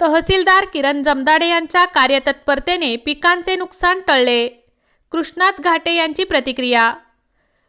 तहसीलदार किरण जमदाडे यांच्या कार्यतत्परतेने पिकांचे नुकसान टळले. कृष्णात घाटे यांची प्रतिक्रिया.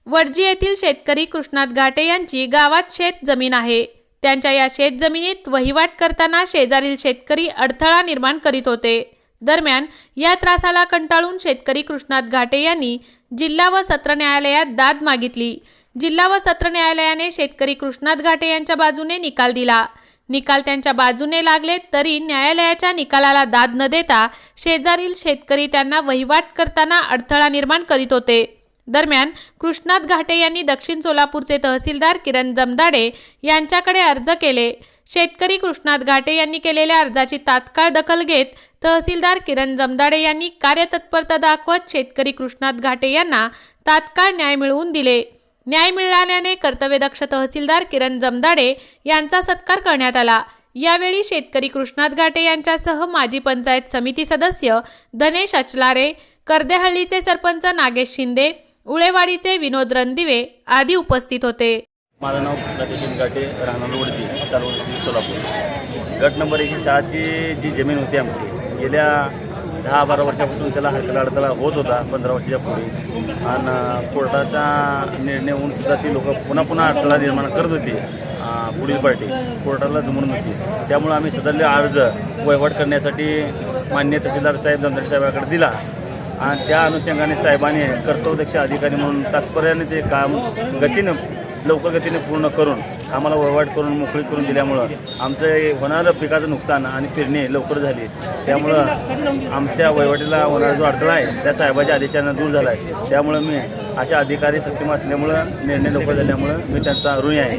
वडजी येथील शेतकरी कृष्णात घाटे यांची गावात शेत जमीन आहे. त्यांच्या या शेत जमिनीत वहिवाट करताना शेजारील शेतकरी अडथळा निर्माण करीत होते. दरम्यान या त्रासाला कंटाळून शेतकरी कृष्णात घाटे यांनी जिल्हा व सत्र न्यायालयात दाद मागितली. जिल्हा व सत्र न्यायालयाने शेतकरी कृष्णात घाटे यांच्या बाजूने निकाल दिला. निकाल त्यांच्या बाजूने लागले तरी न्यायालयाच्या निकालाला दाद न देता शेजारील शेतकरी त्यांना वहिवाट करताना अडथळा निर्माण करीत होते. दरम्यान कृष्णात घाटे यांनी दक्षिण सोलापूरचे तहसीलदार किरण जमदाडे यांच्याकडे अर्ज केले. शेतकरी कृष्णात घाटे यांनी केलेल्या अर्जाची तात्काळ दखल घेत तहसीलदार किरण जमदाडे यांनी कार्यतत्परता दाखवत शेतकरी कृष्णात घाटे यांना तात्काळ न्याय मिळवून दिले. न्याय मिळाल्याने कर्तव्यदक्ष तहसीलदार किरण जमदाडे यांचा सत्कार करण्यात आला. यावेळी शेतकरी कृष्णात घाटे यांच्यासह माजी पंचायत समिती सदस्य धनेश अचलारे कर्देहळ्ळीचे सरपंच नागेश शिंदे उळेवाडीचे विनोद रणदिवे आदी उपस्थित होते. माझं नाव राजेश गाटे राहणार सोलापूर. गट नंबर एकशे सहाची जी जमीन होती आमची गेल्या दहा बारा वर्षापासून त्याला हलका अडथळा होत होता पंधरा वर्षाच्या पुढे. आणि कोर्टाचा निर्णय होऊन सुद्धा ती लोक पुन्हा पुन्हा अडथळा निर्माण करत होती पुढील पार्टी. कोर्टाला जमून होती त्यामुळे आम्ही सदरले अर्ज वहिवाट करण्यासाठी मान्य तहसीलदार साहेब जमदारी साहेबाकडे दिला. आणि त्या अनुषंगाने साहेबांनी कर्तव्यदक्ष अधिकारी म्हणून तात्पर्याने ते काम गतीनं लवकर गतीने पूर्ण करून आम्हाला वळवाट करून मोकळी करून दिल्यामुळं आमचं हे होणारं पिकाचं नुकसान आणि पेरणी लवकर झाली. त्यामुळं आमच्या वळवाटीला होणारा जो अडथळा आहे त्या साहेबाच्या आदेशानं दूर झाला आहे. त्यामुळं मी अशा अधिकारी सक्षम असल्यामुळं निर्णय लवकर झाल्यामुळं मी त्यांचा ऋणी आहे.